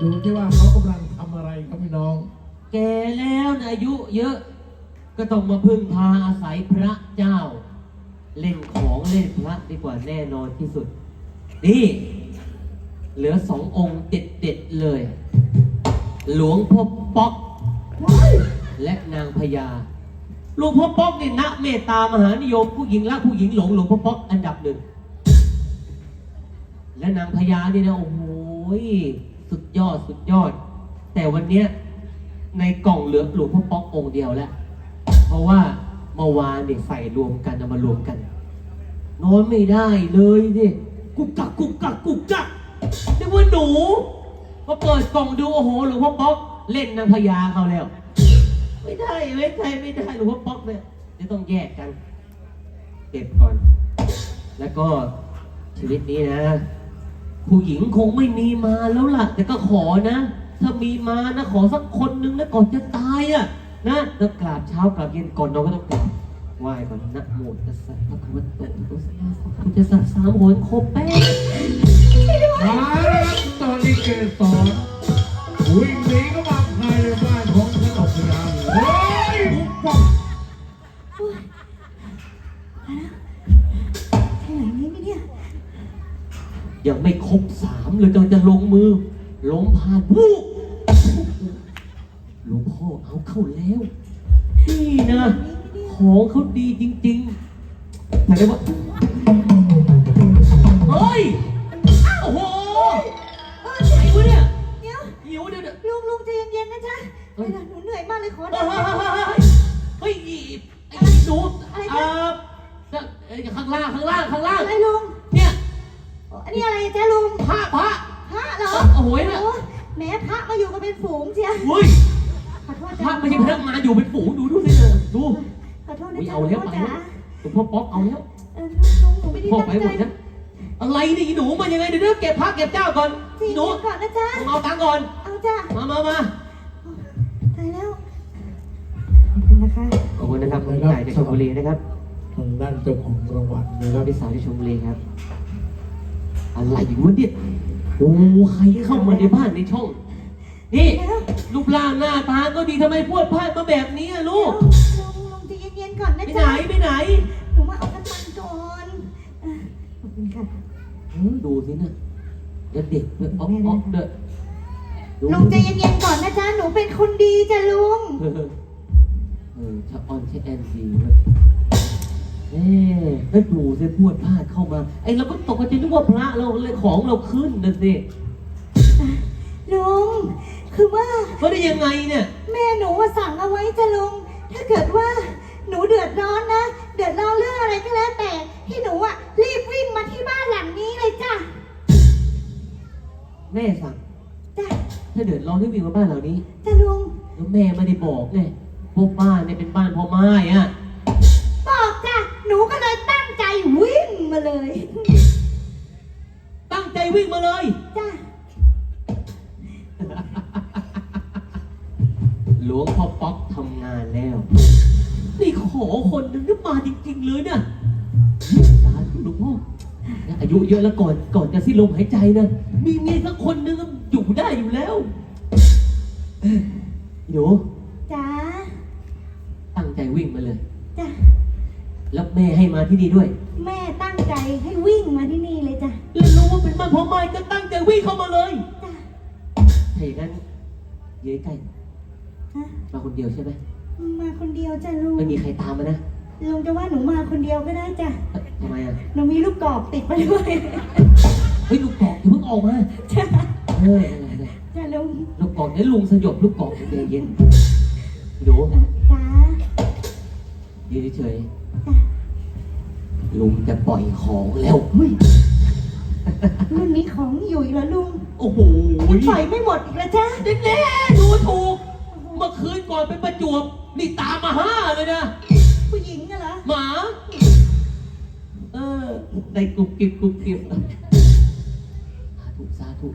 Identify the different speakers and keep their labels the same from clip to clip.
Speaker 1: ดูที่ว่าเขากำลังทำอะไรครับพี่น้อง
Speaker 2: แก่แล้วนะอายุเยอะ ก็ต้องมาพึ่งพาอาศัยพระเจ้า เล่นของเล่นพระดีกว่าแน่นอนที่สุด นี่ เหลือสององค์เด็ดๆเลย หลวงพ่อป๊อกและนางพญาหลวงพ่อป๊อกเนี่ยนะเมตตามหานิยม ผู้หญิงรักผู้หญิงหลงหลวงพ่อป๊อกอันดับหนึ่งและนางพญานี่นะโอ้โห สุดยอดสุดยอด แต่วันเนี้ยในกล่องเหลือหลวงพ่อป๊อกองค์เดียวแล้ว เพราะว่าเมื่อวานเนี่ยใส่รวมกันเอามารวมกัน นอนไม่ได้เลยดิกุกกักกุกกักกุกกักนึกว่าหนูพอเปิดกล่องดูโอ้โหหลวงพ่อป๊อกเล่นนางพญาเขาแล้ว ไม่ได้ไม่ได้ไม่ได้หลวงพ่อป๊อกเนี่ยจะต้องแยกกัน เก็บก่อน แล้วก็ชีวิตนี้นะ ผู้หญิงคงไม่มีมาแล้วล่ะแต่ก็ขอนะ ถ้ามีมานะขอสักคนนึงนะก่อนจะตายอะนะแล้วกราบเช้ากราบเย็นก่อนนอนก็ต้องกราบไหว้ก่อนนะโมตัสสะพระคัมภีโตอะระหะโตสัมมาสัมพุทธัสสะสามโหนครบแป๊ะ
Speaker 1: มาแล้วครับตอนนี้เกสร บ
Speaker 2: สามเลยกำลังจะลงมือลงผ่านวูบหลวงพ่อเอาเข้าแล้ว นี่นะ ของเขาดีจริงๆแต่ได้ว่าเฮ้ย โอ้โห
Speaker 3: เออ
Speaker 2: ไหนวะเนี่ย
Speaker 3: เดี๋ยว
Speaker 2: หิวเดี๋ยวเดี๋ยว
Speaker 3: ลุงลุงใจเย็นๆนะจ๊ะ
Speaker 2: เฮ้ย
Speaker 3: เวลาหนูเหนื่อยมากเลยขอ
Speaker 2: เฮ้
Speaker 3: ได้
Speaker 2: ย
Speaker 3: ไหม
Speaker 2: เฮ้ยไอ้หนูเอ่อเอ่อข้างล่างข้างล่างข้างล่าง
Speaker 3: อะไรลุง
Speaker 2: เนี่ย
Speaker 3: อันนี้อะไรจ๊ะลุง
Speaker 2: พระพระ
Speaker 3: พระเหรอ
Speaker 2: โอ้โหเนี่ย
Speaker 3: แหม้พระมาอยู่กันเป็นฝูงเชียว
Speaker 2: เฮ้ย
Speaker 3: ขอโทษ
Speaker 2: พ
Speaker 3: จ้ะ
Speaker 2: ระไม่ใช่พนักงานอยู่เป็นฝูงดูดูสิดู
Speaker 3: ขอโทษนะ
Speaker 2: อุ้ย
Speaker 3: จ๊ะ
Speaker 2: เอาแล้ว
Speaker 3: ข
Speaker 2: ไป
Speaker 3: โทษ
Speaker 2: แล้ว
Speaker 3: จ๋า
Speaker 2: หลวงพ่อป๊อกเอาแล้ว
Speaker 3: เออลุงหนูไม่ได้
Speaker 2: พ่อ
Speaker 3: ตั้ง
Speaker 2: ไปหมด
Speaker 3: ใจ
Speaker 2: นะ อะไรนี่อีหนูมายังไงเดี๋ยวเดี๋ยวเก็บพระเก็บเจ้าก่อน
Speaker 3: จริ
Speaker 2: อี
Speaker 3: ง
Speaker 2: หนู
Speaker 3: ก่อนนะจ๊ะ
Speaker 2: เอาตังค์ก่อน
Speaker 3: เอาจ้ะ
Speaker 2: มามามา
Speaker 3: ตายแล้วขอบคุณนะคะ
Speaker 2: ขอบคุณนะครับคุณนายจากชลบุรีนะครับ
Speaker 1: ทางด้านเจ้าของรางวัลนะค
Speaker 2: เรา
Speaker 1: รับ
Speaker 2: ที่สาวที่ชลบุรีครับ อะไรวะเนี่ยโอ้ใครเข้ามาในบ้านในช่อง นี่รูปร่างหน้าตาก็ดีทำไมพูดพลาดมาแบบนี้อะลูก
Speaker 3: ลุงลุงใจเย็นๆก่อนนะ
Speaker 2: ไปไหน
Speaker 3: จ๊ะ
Speaker 2: ไปไหน
Speaker 3: หนูมาเอาน้ำมันก่อนเออขอบคุณค่ะ
Speaker 2: เออดูสินะแล้วเด็กด้วยอ๊อกอ๊อกด้วยดู
Speaker 3: ลุงใจเย็นๆก่อนนะจ๊ะ หนูเป็นคนดีจ้ะลุง
Speaker 2: เออเออชะออนช้แอนซีเลย เอ๊ะแล้วดูสิพูดพลาดเข้ามา ไอ้เราก็ตกใจนึกว่าพระเราเลยของเราขึ้นนะสิ
Speaker 3: ลุง คือว่า
Speaker 2: ก็ได้ยังไงเนี่ย
Speaker 3: แม่หนูว่าสั่งเอาไว้จ้ะลุง ถ้าเกิดว่าหนูเดือดร้อนนะ เดือดร้อนเรื่องอะไรก็แล้วแต่ให้หนูอะรีบวิ่งมาที่บ้านหลังนี้เลยจ้ะ
Speaker 2: แม่สั่ง
Speaker 3: จ้ะ
Speaker 2: ถ้าเดือดร้อนให้วิ่งมาบ้านหลังนี้
Speaker 3: จ้ะลุง
Speaker 2: แล้วแม่ไม่ได้บอกไงพวกบ้านเนี่ยเป็นบ้านพ่อไม้อะ
Speaker 3: เลย ตั้งใจวิ่งมาเลย
Speaker 2: จ้ะหลวงพ่อป๊อกทำงานแล้ว นี่ขอคนหนึ่งนี่มาจริงๆเลยเนี่ยสาธุหลวงพ่ออายุเยอะแล้วก่อนก่อนจะสิ้นลมหายใจนะ มีเมียสักคนหนึงอยู่ได้อยู่แล้วหนู
Speaker 3: จ้ะ
Speaker 2: ตั้งใจวิ่งมาเลย
Speaker 3: จ้ะ
Speaker 2: แล้วแม่ให้มาที่นี่ด้วย
Speaker 3: แม่ตั้ง ใจให้วิ่งมาที่นี่เลยจ้ะ
Speaker 2: แล้วรู้ว่าเป็นบ้านพ่อไม้ก็ตั้งใจวิ่งเข้ามาเลย
Speaker 3: จ้ะ
Speaker 2: ถ้าอย่างนั้นเย้ยใกล้
Speaker 3: ฮะ
Speaker 2: มาคนเดียวใช่ไหม
Speaker 3: มาคนเดียวจ้ะลุง
Speaker 2: ไม่มีใครตามมานะ
Speaker 3: ลุงจะว่าหนูมาคนเดียวก็ได้จ้ะ
Speaker 2: เอ้ยทำไมอะ
Speaker 3: หนูมีลูกกรอกติดมาด้วย
Speaker 2: เฮ้ยลูกกอกอย่าเพิ่งออกมา
Speaker 3: จ้ะ
Speaker 2: เอออะไรอะไร
Speaker 3: จ้ะลุง
Speaker 2: ลูกกอกเดี๋ยวลุงสยบลูกกอกใจเย็นดู
Speaker 3: จ้า
Speaker 2: ยืนเฉย
Speaker 3: จ้ะ
Speaker 2: ๆ ลุงจะปล่อยของแล้ว
Speaker 3: รุ่นนี้ของอยู่อีกแล้วลุง
Speaker 2: โอ้โห
Speaker 3: ยังปล่อยไม่หมดอีกแล้วจ้ะ
Speaker 2: แน่ๆดูถูก เมื่อคืนก่อนเป็นประจวบ นี่ตามมาห้าเลยนะ
Speaker 3: ผู้หญิงน่ะเหรอ
Speaker 2: หมา เออ ได้กรุบกริบกรุบกริบสาธุสาธุ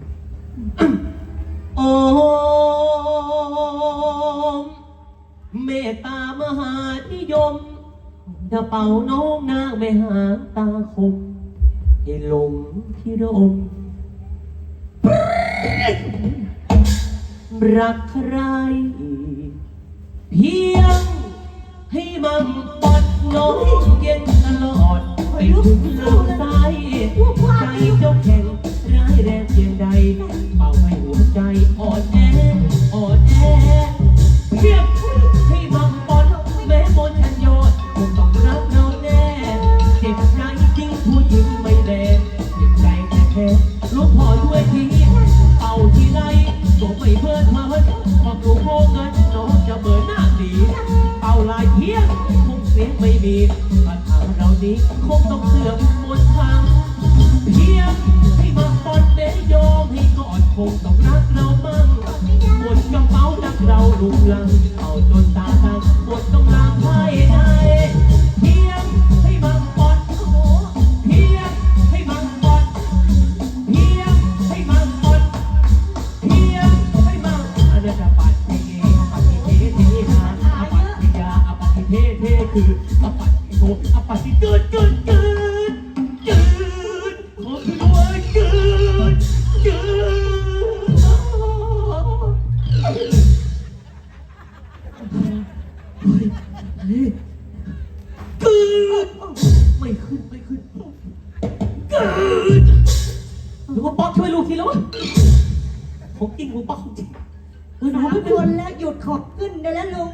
Speaker 2: โอมเมตตามหานิยม จะเป่าน้องนางไม่หางตาคมให้หลงที่ระอมรักใคร เพียงให้มันปัดน้องเย็นตลอดไปถึงเลือกใจใจเจ้าแข็งร้ายแรงเพียงใดเป่าให้หัวใจอ่อนแอ คงต้องรักเรามั่งหมดกระเป๋านักเราลุกลังเอาจนตาทางหมดกำลังภายในเพียงให้มาปอนโอ้โหเพียงให้มาปอนเพียงให้มาปอนเพียงให้มาอันนั้จะปัดเทปัดเทเทนาปัดทิยาปัดเทเทคือปัดโทอปัดเกิดเกิดเกิด รือว่าป๊อกช่วยลูกทีแล้ววะผมจริงผมปักจริงเออหนู
Speaker 3: สาม
Speaker 2: ไม่
Speaker 3: ค
Speaker 2: เป็น
Speaker 3: นแล้วหยุดขอบขึ้นได้แล้วลุง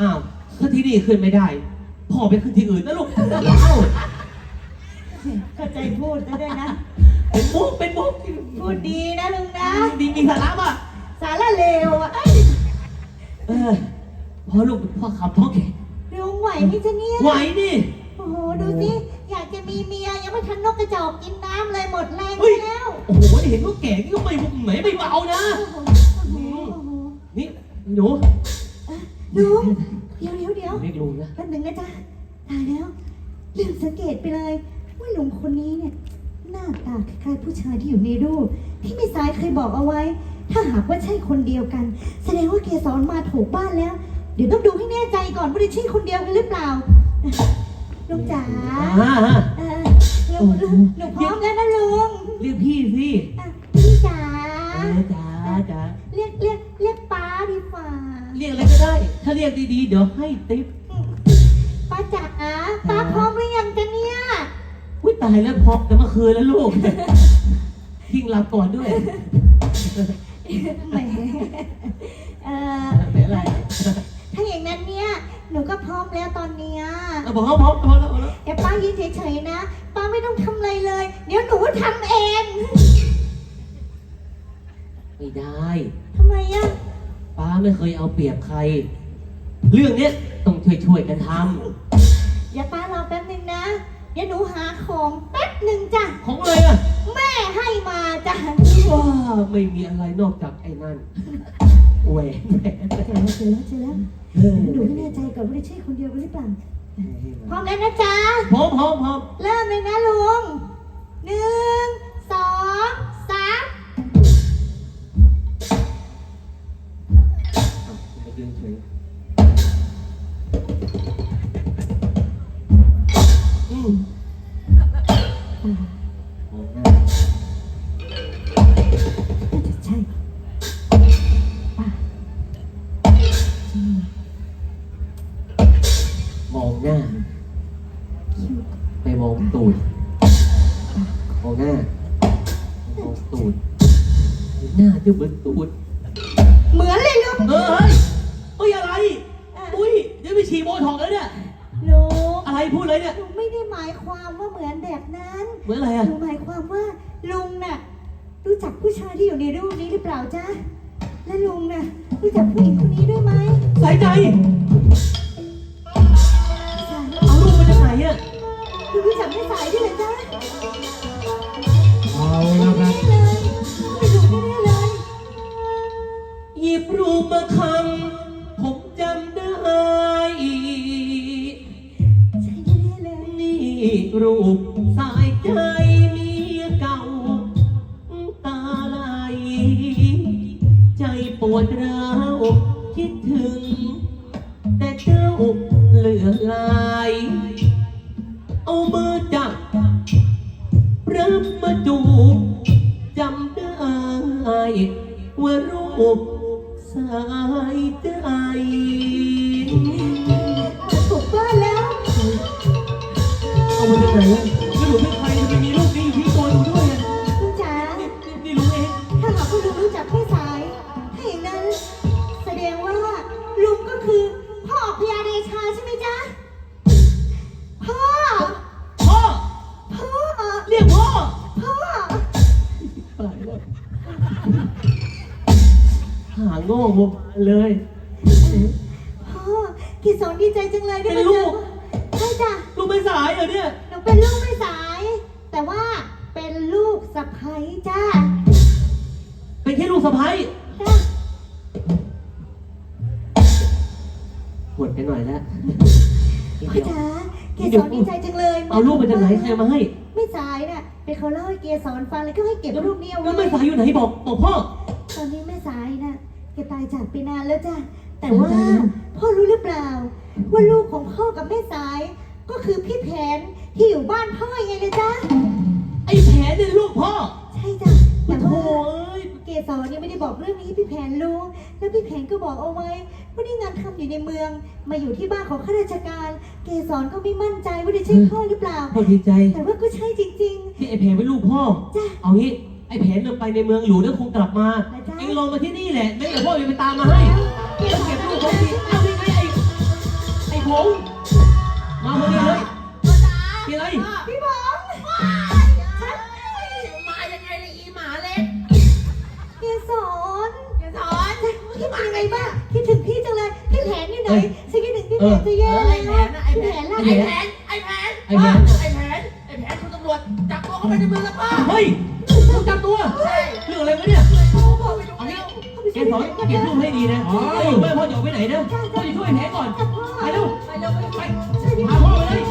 Speaker 2: อ้าวถ้าที่นี่ขึ้นไม่ได้ พ่อไปขึ้นที่อื่นนะลูกเอ้า
Speaker 3: เข้าใจพูดได้ด้วยนะ
Speaker 2: เป็นมุกเป็นมุก
Speaker 3: พูดดีนะลุงนะ
Speaker 2: ดีมีสาระป่ะ
Speaker 3: สาระเลวอะ
Speaker 2: เออพ่อลูกพ่อขับพ่อแก่
Speaker 3: ลุงไหวไหมจ๊ะเนี่ย
Speaker 2: ไหวนี่
Speaker 3: โอ้โหดูสิอยาก จะมีเมียยังไม่ทันนกกระจอกกินน้ำเลยหมดแรง
Speaker 2: เฮ้ย
Speaker 3: แล้ว
Speaker 2: โอ้โหเห็นว่าแก่นี่ก็ไม่ไหนไม่เบานะ
Speaker 3: โอ้โหโอ้โหโอ้โห
Speaker 2: นี่หนู
Speaker 3: ลุงเดี๋ยวเดี๋ยวเดี๋ยว
Speaker 2: เรียกลุงนะ
Speaker 3: แป๊บหนึงนะจ๊ะตายแล้วลืมสังเกตไปเลยว่าลุงคนนี้เนี่ย หน้าตาคล้ายๆผู้ชายที่อยู่ในรูป ที่แม่สายเคยบอกเอาไว้ ถ้าหากว่าใช่คนเดียวกัน แสดงว่าเกสรมาถูกบ้านแล้ว เดี๋ยวต้องดูให้แน่ใจก่อนว่าได้ใช่คนเดียวกันหรือเปล่า ลุงจ๋า
Speaker 2: อ่าฮะ
Speaker 3: เออลุงลุงหนูพร้อมแล้วนะลุง
Speaker 2: เรียกพี่สิ
Speaker 3: อะพี่จ๋า
Speaker 2: เออจ้าจ้า
Speaker 3: เรียกเรียกเรียกป้าดีกว่า
Speaker 2: เรียกอะไรก็ได้ ถ้าเรียกดีๆ เดี๋ยวให้ติ๊บ
Speaker 3: ป้าจ๋าป้าพร้อมหรือยังจ๊ะเนี่ย
Speaker 2: อุ้ยตายแล้วพอกแต่เมื่อคืนแล้วลูกทิ้งหลับก่อนด้วย
Speaker 3: แหมเอ่อ ก็พร้อมแล้วตอนเนี้ย
Speaker 2: เอาบอกเขาพร้อมพร้อมแล้วพร้อมแล้ว
Speaker 3: แต่ป้ายืนเฉยๆนะ ป้าไม่ต้องทำอะไรเลย เดี๋ยวหนูทำเอง
Speaker 2: ไม่ได้
Speaker 3: ทำไมอะ
Speaker 2: ป้าไม่เคยเอาเปรียบใคร เรื่องเนี้ยต้องช่วยช่วยๆกันท
Speaker 3: อย่าป้ารอแป๊บหนึ่งนะ เดี๋ยวหนูหาของแป๊บหนึ่งจ้ะำ
Speaker 2: ของเลยอะ
Speaker 3: แม่ให้มาจ้ะ
Speaker 2: ว้าไม่มีอะไรนอกจากไอ้นั่นแหวนแหวน
Speaker 3: เจอแล้วเจอแล้วเจอแล้ว
Speaker 2: เออ
Speaker 3: หนูไม่แน่ใจก่อนว่าได้ใช่คนเดียวกันหรือเปล่า พร้อมแล้วนะจ๊ะ
Speaker 2: พร้อมพร้อมพร้อม
Speaker 3: เริ่มเลยนะลุงหนึ่งสองสาม
Speaker 2: มายืนเฉย
Speaker 3: จะ
Speaker 2: เหมือนตูด
Speaker 3: เหมือนเลยลุง
Speaker 2: เออเฮ้ยเฮ้ยอะไร อุ้ยเดี๋ยวไปฉี่โบท็อกแล้วเนี่ย
Speaker 3: ลุง
Speaker 2: อะไรพูดเลยเนี่ย
Speaker 3: หนูไม่ได้หมายความว่าเหมือนแบบนั้น
Speaker 2: เหมือนอะไร
Speaker 3: ห
Speaker 2: อะ
Speaker 3: นูหมายความว่าลุงน่ะรู้จักผู้ชายที่อยู่ในรูปนี้หรือเปล่าจ๊ะ และลุงน่ะรู้จักผู้หญิงคนนี้ด้วยไหม
Speaker 2: สายใจ
Speaker 3: สาย
Speaker 2: เอาลูกมาจากไหนอะ
Speaker 3: ลุงรู้จักแม่สายด้วยเหรอ
Speaker 1: ลื
Speaker 2: อลาย เอามือจับรับมาจูบจำได้ว่ารูปสายใจ
Speaker 3: มา
Speaker 2: โง่หมดเลย
Speaker 3: พ่อกิสอนดีใจจังเลยได้
Speaker 2: เป็
Speaker 3: มาน
Speaker 2: ลู
Speaker 3: เจอกใช่จ้ะ
Speaker 2: ลูกไม่สายเหรอเนี่ย
Speaker 3: หนูเป็นลูกไม่สาย แต่ว่าเป็นลูกสะใภ้จ้า
Speaker 2: เป็นแค่ลูกสะใภ้
Speaker 3: จ้า
Speaker 2: หมดไปหน่อยแล้ว
Speaker 3: พ่อจ๋าเกสรดีใจจังเลย
Speaker 2: เอาลูกมาจากไหนใครเอามาให้
Speaker 3: ไม่สายน่ะเป็นเขาเล่าให้เกสรฟังแล้วก็ให้เก็บรูปนี้เอา
Speaker 2: แล้ว
Speaker 3: ไว้
Speaker 2: ไม่สายอยู่ไหนบอกบอกพ่อ
Speaker 3: ตอนนี้แม่สายน่ะแกตายจากไปนานแล้วจ้ะ แต่ว่า
Speaker 2: ตายแล้ว
Speaker 3: พ่อรู้หรือเปล่า ว่าลูกของพ่อกับแม่สาย ก็คือพี่แผนที่อยู่บ้านพ่อยังไงเลยจ้ะ
Speaker 2: ไอ้แผลเนี่ยลูกพ่อ
Speaker 3: ใช่จ้ะแต่
Speaker 2: โอ้
Speaker 3: ว่า
Speaker 2: โหเอ้ย
Speaker 3: เกสรยังไม่ได้บอกเรื่องนี้ให้พี่แผนรู้ แล้วพี่แผนก็บอกเอาไว้ว่าได้งานทำอยู่ในเมือง มาอยู่ที่บ้านของข้าราชการ เกสรก็ไม่มั่นใจว่าได้ใช่พ่อหรือเปล่า
Speaker 2: พ่อดีใจ
Speaker 3: แต่ว่าก็ใช่จริง
Speaker 2: ที่ไอ้แผลเป็นลูกพ่อ
Speaker 3: จ้ะ
Speaker 2: เอางี้ ไอ้แผลเดินไปในเมืองหลวงแล้วคงกลับมา
Speaker 3: นะจ๊ะ
Speaker 2: เองลงมาที่นี่แหละไม่เดี๋ยวพ่อจะไปตามมาให้
Speaker 3: ๆ
Speaker 2: แล้วเก็บลูกของพี่เอานี่ไงไอ้ไอ้ผงมาพอดีเลยมีอะไร
Speaker 3: พี่บอม
Speaker 4: มายังไงเลยอีหมาเล็ก
Speaker 3: เกสร
Speaker 4: อย่าสอน
Speaker 3: พี่เป็นยังไงบ้างคิดถึงพี่จังเลยพี่แผนอยู่ไหนฉันคิดถึงพี่แผนจะ
Speaker 4: เอ
Speaker 3: แย่
Speaker 4: อ
Speaker 3: แล้
Speaker 4: ไอ้แผ
Speaker 3: วน
Speaker 4: นะไอ้
Speaker 3: พี่
Speaker 4: แผ
Speaker 3: แผ
Speaker 4: น
Speaker 3: นล่ะ
Speaker 4: ไอ้แผนไอ้แผน
Speaker 2: ไอ้แผน
Speaker 4: ไอ้แผนไอ้แผนคุณตำรวจจับตัวเข้าไปในเมืองแล้วป้า
Speaker 2: เฮ้ย สอนเก็บลูกให้ดีนะถ้าอยู่ไม่พ่อจะออกไปไหนนะพ่อจะช่วยแผลก่อน ไปเร็ว
Speaker 4: ไปเร็วไปเร็วไป
Speaker 2: พาพ่อไปเลย